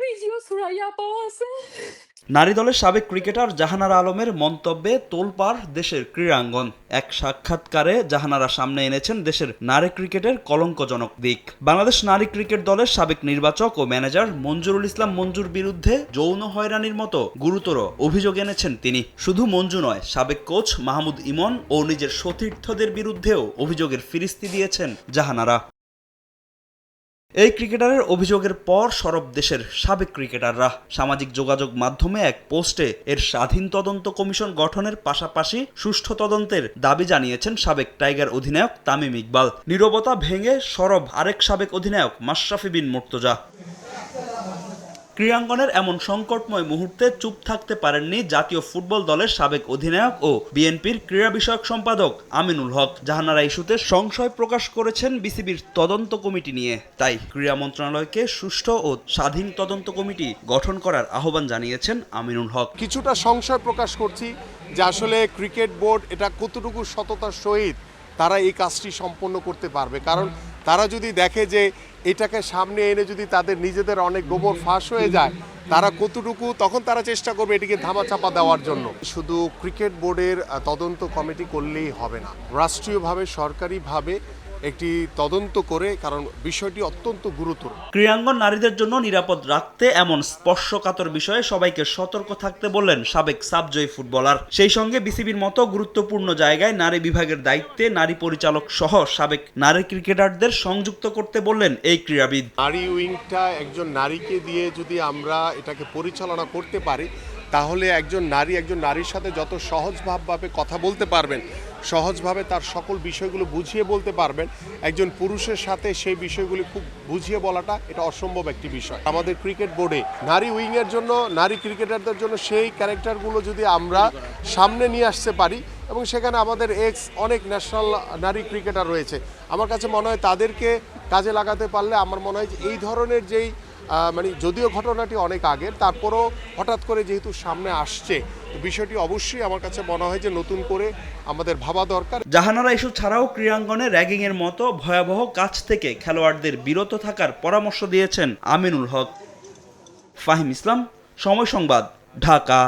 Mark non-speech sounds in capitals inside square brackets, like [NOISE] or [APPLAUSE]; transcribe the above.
[LAUGHS] নারী দলের সাবেক ক্রিকেটার জাহানারা আলমের মন্তব্যে তোলপাড় দেশের ক্রীড়াঙ্গন। এক সাক্ষাৎকারে জাহানারা সামনে এনেছেন দেশের নারী ক্রিকেটের কলঙ্কজনক দিক। বাংলাদেশ নারী ক্রিকেট দলের সাবেক নির্বাচক ও ম্যানেজার মঞ্জুরুল ইসলাম মঞ্জুর বিরুদ্ধে যৌন হয়রানির মতো গুরুতর অভিযোগ এনেছেন তিনি। শুধু মঞ্জু নয়, সাবেক কোচ মাহমুদ ইমন ও নিজের সতীর্থদের বিরুদ্ধেও অভিযোগের ফিরিস্তি দিয়েছেন জাহানারা। এই ক্রিকেটারের অভিযোগের পর সরব দেশের সাবেক ক্রিকেটাররা সামাজিক যোগাযোগ মাধ্যমে এক পোস্টে এর স্বাধীন তদন্ত কমিশন গঠনের পাশাপাশি সুষ্ঠু তদন্তের দাবি জানিয়েছেন সাবেক টাইগার অধিনায়ক তামিম ইকবাল। নীরবতা ভেঙে সরব আরেক সাবেক অধিনায়ক মাশরাফি বিন মুর্তজা। ক্রীড়াঙ্গনের এমন সংকটময় মুহূর্তে চুপ থাকতে পারেননি জাতীয় ফুটবল দলের সাবেক অধিনায়ক ও বিএনপির ক্রীড়া বিষয়ক সম্পাদক আমিনুল হক। জাহানারা ইস্যুতে সংশয় প্রকাশ করেছেন বিসিবির তদন্ত কমিটি নিয়ে। তাই ক্রীড়া মন্ত্রণালয়কে সুষ্ঠু ও স্বাধীন তদন্ত কমিটি গঠন করার আহ্বান জানিয়েছেন আমিনুল হক। কিছুটা সংশয় প্রকাশ করছি যে আসলে ক্রিকেট বোর্ড এটা কতটুকু সততার সহিত তারা এই কাজটি সম্পন্ন করতে পারবে। কারণ তারা যদি দেখে যে এটাকে সামনে এনে যদি তাদের নিজেদের অনেক গোবর ফাঁস হয়ে যায়, তারা কতটুকু, তখন তারা চেষ্টা করবে এটিকে ধামাচাপা দেওয়ার জন্য। শুধু ক্রিকেট বোর্ডের তদন্ত কমিটি করলেই হবে না। রাষ্ট্রীয়ভাবে, সরকারিভাবে একটি তদন্ত করে কারণ বিষয়টি অত্যন্ত গুরুতর। ক্রীড়াঙ্গন নারীদের জন্য নিরাপদ রাখতে এমন স্পর্শকাতর বিষয়ে সবাইকে সতর্ক থাকতে বললেন সাবেক সাবজয়ী ফুটবলার। সেই সঙ্গে বিসিবির মতো গুরুত্বপূর্ণ জায়গায় নারী বিভাগের দায়িত্বে নারী পরিচালক সহ সাবেক নারী ক্রিকেটারদের সংযুক্ত করতে বললেন এই ক্রীড়াবিদ। নারী উইংটা একজন নারীকে দিয়ে যদি আমরা এটাকে পরিচালনা করতে পারি তাহলে একজন নারী একজন নারীর সাথে যত সহজভাবে কথা বলতে পারবেন সহজভাবে তার সকল বিষয়গুলো বুঝিয়ে বলতে পারবেন। একজন পুরুষের সাথে সেই বিষয়গুলি খুব বুঝিয়ে বলাটা এটা অসম্ভব একটি বিষয়। আমাদের ক্রিকেট বোর্ডে নারী উইংয়ের জন্য, নারী ক্রিকেটারদের জন্য সেই ক্যারেক্টারগুলো যদি আমরা সামনে নিয়ে আসতে পারি এবং সেখানে আমাদের এক্স অনেক ন্যাশনাল নারী ক্রিকেটার রয়েছে। আমার কাছে মনে হয় তাদেরকে কাজে লাগাতে পারলে আমার মনে হয় এই ধরনের যেই মানে যদিও ঘটনাটি অনেক আগের, তারপরও হঠাৎ করে যেহেতু সামনে আসছে বিষয়টি অবশ্যই আমার কাছে মনে হয় যে নতুন করে আমাদের ভাবা দরকার। জাহানারা ইস্যু ছাড়াও ক্রীড়াঙ্গনে র্যাগিংয়ের মতো ভয়াবহ কাজ থেকে খেলোয়াড়দের বিরত থাকার পরামর্শ দিয়েছেন আমিনুল হক। ফাহিম ইসলাম, সময় সংবাদ, ঢাকা।